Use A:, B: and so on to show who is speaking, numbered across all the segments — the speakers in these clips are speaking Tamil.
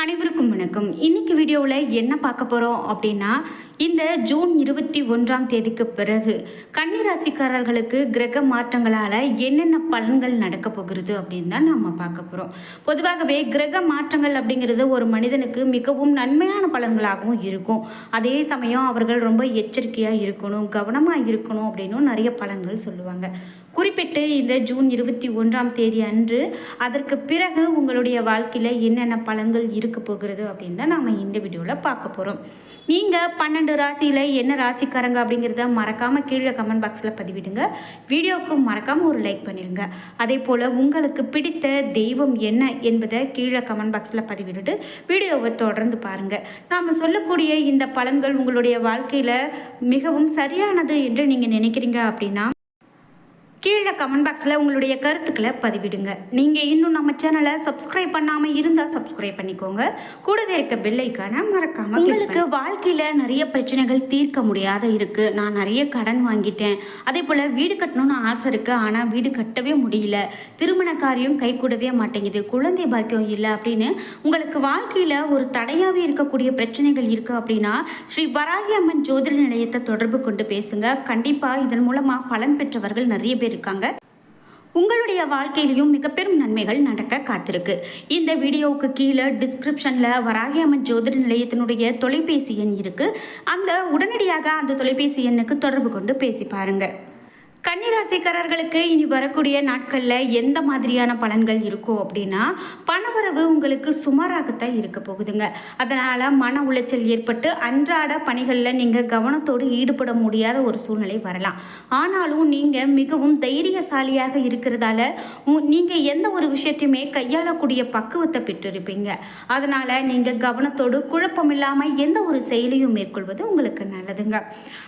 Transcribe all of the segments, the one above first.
A: அனைவருக்கும் வணக்கம். இன்னைக்கு வீடியோவில் என்ன பார்க்க போகிறோம் அப்படின்னா இந்த ஜூன் இருபத்தி ஒன்றாம் தேதிக்கு பிறகு கன்னிராசிக்காரர்களுக்கு கிரக மாற்றங்களால் என்னென்ன பலன்கள் நடக்க போகிறது அப்படின்னு தான் நம்ம பார்க்க போகிறோம் பொதுவாகவே கிரக மாற்றங்கள் அப்படிங்கிறது ஒரு மனிதனுக்கு மிகவும் நன்மையான பலன்களாகவும் இருக்கும். அதே சமயம் அவர்கள் ரொம்ப எச்சரிக்கையாக இருக்கணும் கவனமாக இருக்கணும் அப்படின்னும் நிறைய பலன்கள் சொல்லுவாங்க. குறிப்பிட்டு இந்த ஜூன் இருபத்தி ஒன்றாம் தேதி அன்று அதற்கு பிறகு உங்களுடைய வாழ்க்கையில் என்னென்ன பலன்கள் இருக்க போகிறது அப்படின்னு தான் நாம் இந்த வீடியோவில் பார்க்க போகிறோம் நீங்கள் பன்னெண்டு ராசியில் என்ன ராசிக்காரங்க அப்படிங்கிறத மறக்காமல் கீழே கமெண்ட் பாக்ஸில் பதிவிடுங்க. வீடியோவுக்கு மறக்காமல் ஒரு லைக் பண்ணிடுங்க அதே போல் உங்களுக்கு பிடித்த தெய்வம் என்ன என்பதை கீழே கமெண்ட் பாக்ஸில் பதிவிட்டுட்டு வீடியோவை தொடர்ந்து பாருங்கள் நாம் சொல்லக்கூடிய இந்த பலன்கள் உங்களுடைய வாழ்க்கையில் மிகவும் சரியானது என்று நீங்கள் நினைக்கிறீங்க அப்படின்னா கீழே கமெண்ட் பாக்ஸில் உங்களுடைய கருத்துக்களை பதிவிடுங்க. நீங்கள் இன்னும் நம்ம சேனலை சப்ஸ்கிரைப் பண்ணாமல் இருந்தால் சப்ஸ்கிரைப் பண்ணிக்கோங்க. கூடவே இருக்க பெல் ஐக்கானை மறக்காமல் உங்களுக்கு வாழ்க்கையில் நிறைய பிரச்சனைகள் தீர்க்க முடியாத இருக்குது நான் நிறைய கடன் வாங்கிட்டேன். அதே போல் வீடு கட்டணும்னு ஆசை இருக்குது ஆனால் வீடு கட்டவே முடியல. திருமண காரியம் கை கூடவே மாட்டேங்குது. குழந்தை பாக்கியம் இல்லை அப்படின்னு உங்களுக்கு வாழ்க்கையில் ஒரு தடையாகவே இருக்கக்கூடிய பிரச்சனைகள் இருக்குது அப்படின்னா ஸ்ரீ வராகி அம்மன் ஜோதிட நிலையத்தை தொடர்பு கொண்டு பேசுங்க. கண்டிப்பாக இதன் மூலமாக பலன் பெற்றவர்கள் நிறைய பேர் இருக்காங்க. உங்களுடைய வாழ்க்கையிலையும் மிக பெரும் நன்மைகள் நடக்க காத்திருக்கு. இந்த வீடியோவுக்கு கீழே டிஸ்கிரிப்ஷனில் வராகி அம்மன் ஜோதிட நிலையத்தினுடைய தொலைபேசி எண் இருக்குது அந்த உடனடியாக அந்த தொலைபேசி எண்ணுக்கு தொடர்பு கொண்டு பேசி பாருங்கள் கன்னிராசிக்காரர்களுக்கு இனி வரக்கூடிய நாட்களில் எந்த மாதிரியான பலன்கள் இருக்கும் அப்படின்னா பணவரவு உங்களுக்கு சுமாராகத்தான் இருக்க போகுதுங்க. அதனால் மன உளைச்சல் ஏற்பட்டு அன்றாட பணிகளில் நீங்கள் கவனத்தோடு ஈடுபட முடியாத ஒரு சூழ்நிலை வரலாம். ஆனாலும் நீங்கள் மிகவும் தைரியசாலியாக இருக்கிறதால நீங்கள் எந்த ஒரு விஷயத்தையுமே கையாளக்கூடிய பக்குவத்தை பெற்றிருப்பீங்க. அதனால் நீங்கள் கவனத்தோடு குழப்பம் இல்லாமல் எந்த ஒரு செயலையும் மேற்கொள்வது உங்களுக்கு நல்லதுங்க.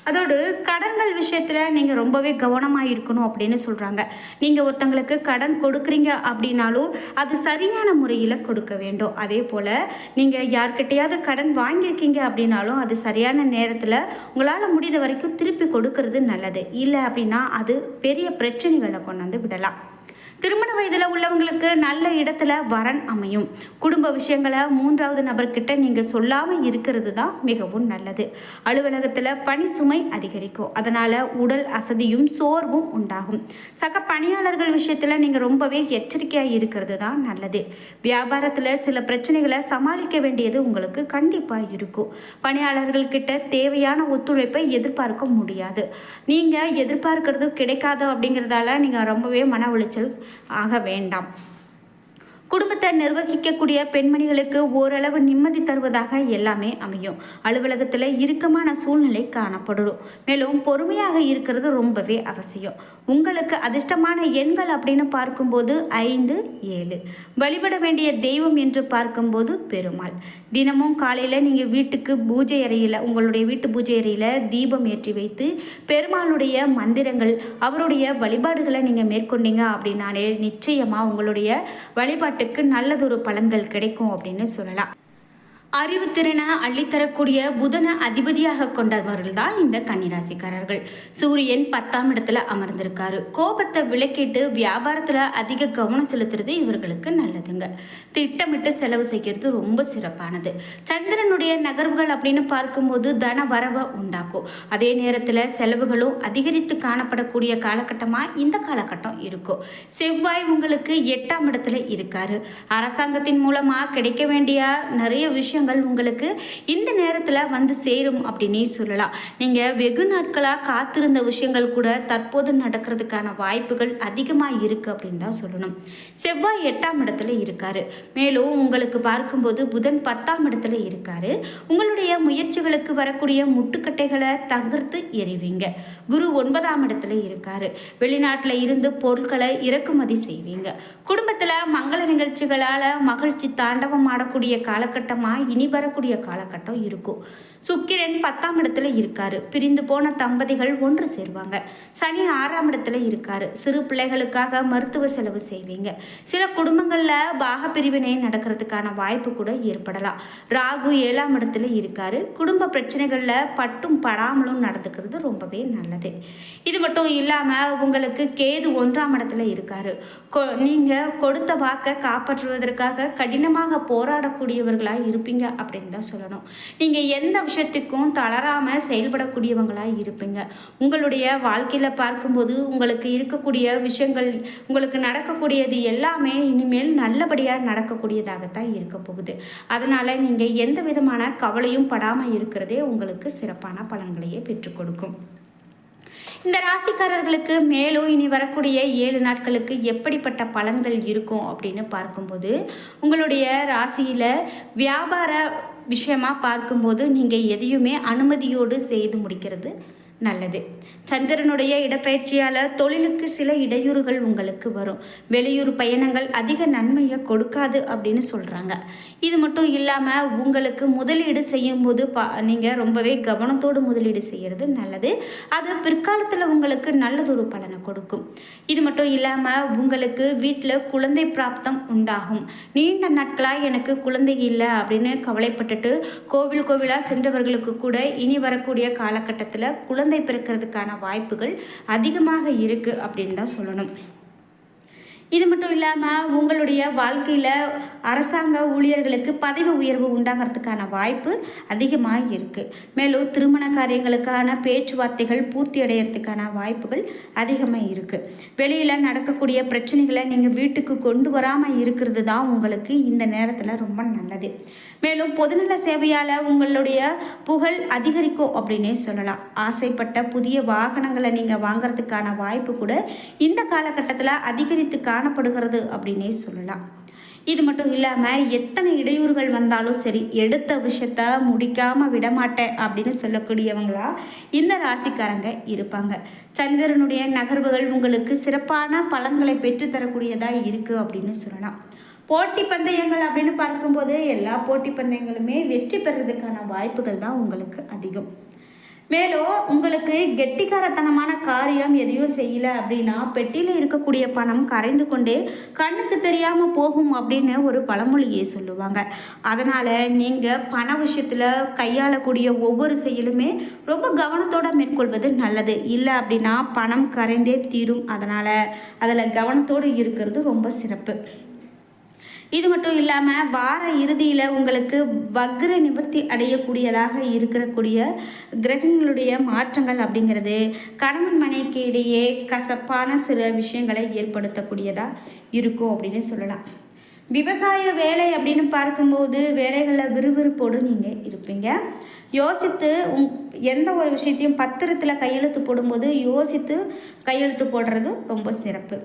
A: அதோடு கடன்கள் விஷயத்தில் நீங்கள் ரொம்பவே கவனம் கவனமாக இருக்கணும் அப்படின்னு சொல்கிறாங்க நீங்கள் ஒருத்தங்களுக்கு கடன் கொடுக்குறீங்க அப்படின்னாலும் அது சரியான முறையில் கொடுக்க வேண்டும். அதே போல் நீங்கள் யார்கிட்டையாவது கடன் வாங்கியிருக்கீங்க அப்படின்னாலும் அது சரியான நேரத்தில் உங்களால் முடிந்த வரைக்கும் திருப்பி கொடுக்கறது நல்லது. இல்லை அப்படின்னா அது பெரிய பிரச்சனைகளை கொண்டாந்து விடலாம். திருமண வயதில் உள்ளவங்களுக்கு நல்ல இடத்துல வரன் அமையும். குடும்ப விஷயங்களை மூன்றாவது நபர்கிட்ட நீங்கள் சொல்லாமல் இருக்கிறது தான் மிகவும் நல்லது. அலுவலகத்தில் பணி சுமை அதிகரிக்கும். அதனால் உடல் அசதியும் சோர்வும் உண்டாகும். சக பணியாளர்கள் விஷயத்தில் நீங்கள் ரொம்பவே எச்சரிக்கையாக இருக்கிறது தான் நல்லது. வியாபாரத்தில் சில பிரச்சனைகளை சமாளிக்க வேண்டியது உங்களுக்கு கண்டிப்பாக இருக்கும். பணியாளர்கள் கிட்ட தேவையான ஒத்துழைப்பை எதிர்பார்க்க முடியாது. நீங்கள் எதிர்பார்க்கறது கிடைக்காது அப்படிங்கிறதால நீங்கள் ரொம்பவே மன உளைச்சல் ஆக வேண்டாம். குடும்பத்தை நிர்வகிக்கக்கூடிய பெண்மணிகளுக்கு ஓரளவு நிம்மதி தருவதாக எல்லாமே அமையும். அலுவலகத்தில் இறுக்கமான சூழ்நிலை காணப்படும். மேலும் பொறுமையாக இருக்கிறது ரொம்பவே அவசியம். உங்களுக்கு அதிர்ஷ்டமான எண்கள் அப்படின்னு பார்க்கும்போது ஐந்து ஏழு. வழிபட வேண்டிய தெய்வம் என்று பார்க்கும்போது பெருமாள். தினமும் காலையில் நீங்கள் வீட்டுக்கு பூஜை அறையில் உங்களுடைய வீட்டு பூஜை அறையில் தீபம் ஏற்றி வைத்து பெருமாளுடைய மந்திரங்கள் அவருடைய வழிபாடுகளை நீங்கள் மேற்கொண்டீங்க அப்படின்னாலே நிச்சயமாக உங்களுடைய வழிபாட்டு வழிபாட்டுக்கு நல்லதொரு பலன்கள் கிடைக்கும் அப்படின்னு சொல்லலாம். அறிவுத்திறனை அள்ளித்தரக்கூடிய புதனை அதிபதியாக கொண்டவர்கள் தான் இந்த கன்னிராசிக்காரர்கள். சூரியன் பத்தாம் இடத்துல அமர்ந்திருக்காரு. கோபத்தை விலக்கிட்டு வியாபாரத்தில் அதிக கவனம் செலுத்துறது இவர்களுக்கு நல்லதுங்க. திட்டமிட்டு செலவு செய்கிறது ரொம்ப சிறப்பானது. சந்திரனுடைய நகர்வுகள் அப்படின்னு பார்க்கும்போது தன வரவை உண்டாக்கும். அதே நேரத்தில் செலவுகளும் அதிகரித்து காணப்படக்கூடிய காலகட்டமாக இந்த காலகட்டம் இருக்கும். செவ்வாய் உங்களுக்கு எட்டாம் இடத்துல இருக்காரு. அரசாங்கத்தின் மூலமாக கிடைக்க வேண்டிய நிறைய விஷயம் விஷயங்கள் உங்களுக்கு இந்த நேரத்தில் வந்து சேரும் அப்படின்னே சொல்லலாம். நீங்கள் வெகு நாட்களாக காத்திருந்த விஷயங்கள் கூட தற்போது நடக்கிறதுக்கான வாய்ப்புகள் அதிகமாக இருக்குது அப்படின்னு தான் சொல்லணும். செவ்வாய் எட்டாம் இடத்துல இருக்காரு. மேலும் உங்களுக்கு பார்க்கும்போது புதன் பத்தாம் இடத்துல இருக்காரு. உங்களுடைய முயற்சிகளுக்கு வரக்கூடிய முட்டுக்கட்டைகளை தகர்த்து எறிவீங்க. குரு ஒன்பதாம் இடத்துல இருக்காரு. வெளிநாட்டில் இருந்து பொருட்களை இறக்குமதி செய்வீங்க. குடும்பத்தில் மங்கள நிகழ்ச்சிகளால் மகிழ்ச்சி தாண்டவம் ஆடக்கூடிய காலகட்டமாக இனி வரக்கூடிய காலகட்டம் இருக்கும். சுக்கிரன் பத்தாம் இடத்துல இருக்காரு. பிரிந்து போன தம்பதிகள் ஒன்று சேருவாங்க. சனி ஆறாம் இடத்துல இருக்காரு. சிறு பிள்ளைகளுக்காக மருத்துவ செலவு செய்வீங்க. சில குடும்பங்களில் பாகப்பிரிவினை நடக்கிறதுக்கான வாய்ப்பு கூட ஏற்படலாம். ராகு ஏழாம் இடத்துல இருக்காரு. குடும்ப பிரச்சனைகளில் பட்டும் படாமலும் நடந்துக்கிறது ரொம்பவே நல்லது. இது மட்டும் இல்லாமல் உங்களுக்கு கேது ஒன்றாம் இடத்துல இருக்காரு. கொ நீங்கள் கொடுத்த வாக்கை காப்பாற்றுவதற்காக கடினமாக போராடக்கூடியவர்களாக இருப்பீங்க அப்படின்னு தான் சொல்லணும். நீங்கள் எந்த பட்சத்துக்கும் தளராமல் செயல்படக்கூடியவங்களாக இருப்பீங்க. உங்களுடைய வாழ்க்கையில் பார்க்கும்போது உங்களுக்கு இருக்கக்கூடிய விஷயங்கள் உங்களுக்கு நடக்கக்கூடியது எல்லாமே இனிமேல் நல்லபடியாக நடக்கக்கூடியதாகத்தான் இருக்க போகுது. அதனால் நீங்கள் எந்த விதமான கவலையும் படாமல் இருக்கிறதே உங்களுக்கு சிறப்பான பலன்களையே பெற்றுக் கொடுக்கும். இந்த ராசிக்காரர்களுக்கு மேலும் இனி வரக்கூடிய ஏழு நாட்களுக்கு எப்படிப்பட்ட பலன்கள் இருக்கும் அப்படின்னு பார்க்கும்போது உங்களுடைய ராசியில் வியாபார விஷயமாக பார்க்கும்போது நீங்கள் எதையுமே அனுமதியோடு செய்து முடிக்கிறது. நல்லது. சந்திரனுடைய இடப்பெயர்ச்சியால் தொழிலுக்கு சில இடையூறுகள் உங்களுக்கு வரும். வெளியூர் பயணங்கள் அதிக நன்மையை கொடுக்காது அப்படின்னு சொல்கிறாங்க இது மட்டும் இல்லாமல் உங்களுக்கு முதலீடு செய்யும்போது பா நீங்கள் ரொம்பவே கவனத்தோடு முதலீடு செய்கிறது நல்லது. அது பிற்காலத்தில் உங்களுக்கு நல்லதொரு பலனை கொடுக்கும். இது மட்டும் இல்லாமல் உங்களுக்கு வீட்டில் குழந்தை பிராப்தம் உண்டாகும். நீண்ட நாட்களாக எனக்கு குழந்தை இல்லை அப்படின்னு கவலைப்பட்டுட்டு கோவில் கோவிலாக சென்றவர்களுக்கு கூட இனி வரக்கூடிய காலகட்டத்தில் குழந்தை குழந்தை பிறக்கிறதுக்கான வாய்ப்புகள் அதிகமாக இருக்குது அப்படின்னு தான் சொல்லணும். இது மட்டும் இல்லாமல் உங்களுடைய வாழ்க்கையில் அரசாங்க ஊழியர்களுக்கு பதவி உயர்வு உண்டாகிறதுக்கான வாய்ப்பு அதிகமாக இருக்குது மேலும் திருமண காரியங்களுக்கான பேச்சுவார்த்தைகள் பூர்த்தி அடையிறதுக்கான வாய்ப்புகள் அதிகமாக இருக்குது வெளியில் நடக்கக்கூடிய பிரச்சனைகளை நீங்கள் வீட்டுக்கு கொண்டு வராமல் இருக்கிறது தான் உங்களுக்கு இந்த நேரத்தில் ரொம்ப நல்லது. மேலும் பொதுநல சேவையால் உங்களுடைய புகழ் அதிகரிக்கும் அப்படின்னே சொல்லலாம். ஆசைப்பட்ட புதிய வாகனங்களை நீங்கள் வாங்கிறதுக்கான வாய்ப்பு கூட இந்த காலகட்டத்தில் அதிகரித்து காணப்படுகிறது அப்படின்னே சொல்லலாம். இது மட்டும் இல்லாமல் எத்தனை இடையூறுகள் வந்தாலும் சரி எடுத்த விஷயத்த முடிக்காமல் விடமாட்டேன் அப்படின்னு சொல்லக்கூடியவங்களா இந்த ராசிக்காரங்க இருப்பாங்க. சந்திரனுடைய நகர்வுகள் உங்களுக்கு சிறப்பான பலன்களை பெற்றுத்தரக்கூடியதாக இருக்குது அப்படின்னு சொல்லலாம். போட்டி பந்தயங்கள் அப்படின்னு பார்க்கும்போது எல்லா போட்டி பந்தயங்களுமே வெற்றி பெறதுக்கான வாய்ப்புகள் தான் உங்களுக்கு அதிகம். மேலும் உங்களுக்கு கெட்டிக்காரத்தனமான காரியம் எதையும் செய்யலை அப்படின்னா பெட்டியில் இருக்கக்கூடிய பணம் கரைந்து கொண்டே கண்ணுக்கு தெரியாமல் போகும் அப்படின்னு ஒரு பழமொழியை சொல்லுவாங்க. அதனால் நீங்கள் பண விஷயத்தில் கையாளக்கூடிய ஒவ்வொரு செயலுமே ரொம்ப கவனத்தோடு மேற்கொள்வது நல்லது. இல்லை அப்படின்னா பணம் கரைந்தே தீரும். அதனால் அதில் கவனத்தோடு இருக்கிறது ரொம்ப சிறப்பு. இது மட்டும் இல்லாமல் வார இறுதியில் உங்களுக்கு வக்ர நிவர்த்தி அடையக்கூடியதாக இருக்கக்கூடிய கிரகங்களுடைய மாற்றங்கள் அப்படிங்கிறது கணவன் மனைக்கு இடையே கசப்பான சில விஷயங்களை ஏற்படுத்தக்கூடியதாக இருக்கும் அப்படின்னு சொல்லலாம். விவசாய வேலை அப்படின்னு பார்க்கும்போது வேலைகளில் விறுவிறுப்போடு நீங்கள் இருப்பீங்க. யோசித்து உங் எந்த ஒரு விஷயத்தையும் பத்திரத்தில் கையெழுத்து போடும்போது யோசித்து கையெழுத்து போடுறது ரொம்ப சிறப்பு.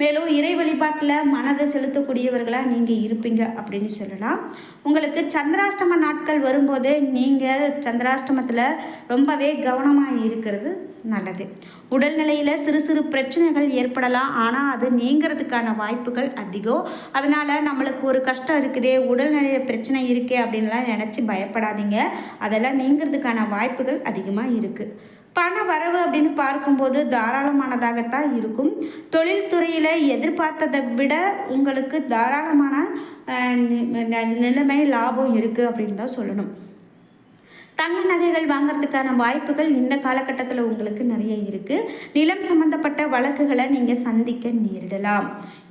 A: மேலும் இறை வழிபாட்டில் மனதை செலுத்தக்கூடியவர்களாக நீங்கள் இருப்பீங்க அப்படின்னு சொல்லலாம். உங்களுக்கு சந்திராஷ்டம நாட்கள் வரும்போது நீங்கள் சந்திராஷ்டமத்தில் ரொம்பவே கவனமாக இருக்கிறது நல்லது. உடல்நிலையில் சிறு சிறு பிரச்சனைகள் ஏற்படலாம். ஆனால் அது நீங்கிறதுக்கான வாய்ப்புகள் அதிகம். அதனால் நம்மளுக்கு ஒரு கஷ்டம் இருக்குதே உடல்நிலையில் பிரச்சனை இருக்கே அப்படின்லாம் நினச்சி பயப்படாதீங்க. அதெல்லாம் நீங்கிறதுக்கான வாய்ப்புகள் அதிகமாக இருக்குது பண வரவு அப்படின்னு பார்க்கும்போது தாராளமானதாகத்தான் இருக்கும். தொழில்துறையில் எதிர்பார்த்ததை விட உங்களுக்கு தாராளமான நிலைமை லாபம் இருக்குது அப்படின்னு தான் சொல்லணும். தங்க நகைகள் வாங்கிறதுக்கான வாய்ப்புகள் இந்த காலகட்டத்தில் உங்களுக்கு நிறைய இருக்குது நிலம் சம்மந்தப்பட்ட வழக்குகளை நீங்கள் சந்திக்க நேரிடலாம்.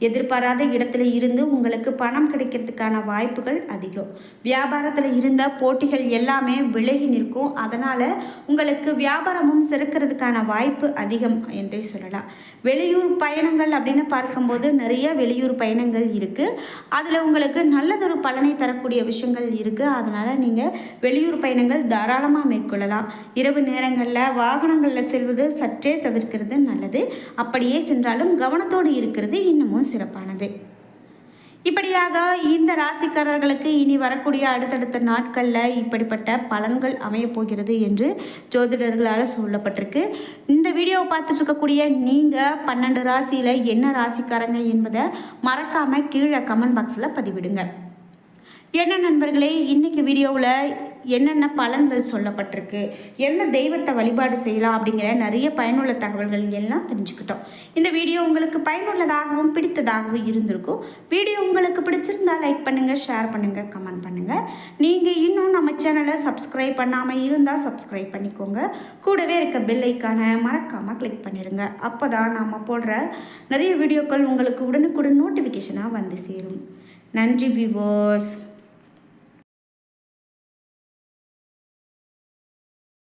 A: எதிர்பாராத இடத்துல இருந்து உங்களுக்கு பணம் கிடைக்கிறதுக்கான வாய்ப்புகள் அதிகம். வியாபாரத்தில் இருந்த போட்டிகள் எல்லாமே விலகி நிற்கும். அதனால் உங்களுக்கு வியாபாரமும் சிறக்கிறதுக்கான வாய்ப்பு அதிகம் என்றே சொல்லலாம். வெளியூர் பயணங்கள் அப்படின்னு பார்க்கும்போது நிறைய வெளியூர் பயணங்கள் இருக்குது அதில் உங்களுக்கு நல்லதொரு பலனை தரக்கூடிய விஷயங்கள் இருக்குது அதனால் நீங்கள் வெளியூர் பயணங்கள் தாராளமாக மேற்கொள்ளலாம். இரவு நேரங்களில் வாகனங்களில் செல்வது சற்றே தவிர்க்கிறது நல்லது. அப்படியே சென்றாலும் கவனத்தோடு இருக்கிறது இன்னமும் சிறப்பானது. இப்படியாக இந்த ராசிக்காரர்களுக்கு இனி வரக்கூடிய அடுத்தடுத்த நாட்களில் இப்படிப்பட்ட பலன்கள் அமையப்போகிறது என்று ஜோதிடர்களால் சொல்லப்பட்டிருக்கு. இந்த வீடியோவை பார்த்துட்டு இருக்கக்கூடிய நீங்கள் பன்னெண்டு ராசியில் என்ன ராசிக்காரங்க என்பதை மறக்காமல் கீழே கமெண்ட் பாக்ஸில் பதிவிடுங்க. என்ன நண்பர்களே இன்னைக்கு வீடியோவில் என்னென்ன பலன்கள் சொல்லப்பட்டிருக்கு என்ன தெய்வத்தை வழிபாடு செய்யலாம் அப்படிங்கிற நிறைய பயனுள்ள தகவல்கள் எல்லாம் தெரிஞ்சுக்கிட்டோம். இந்த வீடியோ உங்களுக்கு பயனுள்ளதாகவும் பிடித்ததாகவும் இருந்திருக்கும். வீடியோ உங்களுக்கு பிடிச்சிருந்தால் லைக் பண்ணுங்கள் ஷேர் பண்ணுங்கள் கமெண்ட் பண்ணுங்கள் நீங்கள் இன்னும் நம்ம சேனலை சப்ஸ்கிரைப் பண்ணாமல் இருந்தால் சப்ஸ்கிரைப் பண்ணிக்கோங்க. கூடவே இருக்க பெல் ஐக்கானை மறக்காமல் கிளிக் பண்ணிடுங்க அப்போ தான் நாம் போடுற நிறைய வீடியோக்கள் உங்களுக்கு உடனுக்குடன் நோட்டிஃபிகேஷனாக வந்து சேரும். நன்றி விவோஸ்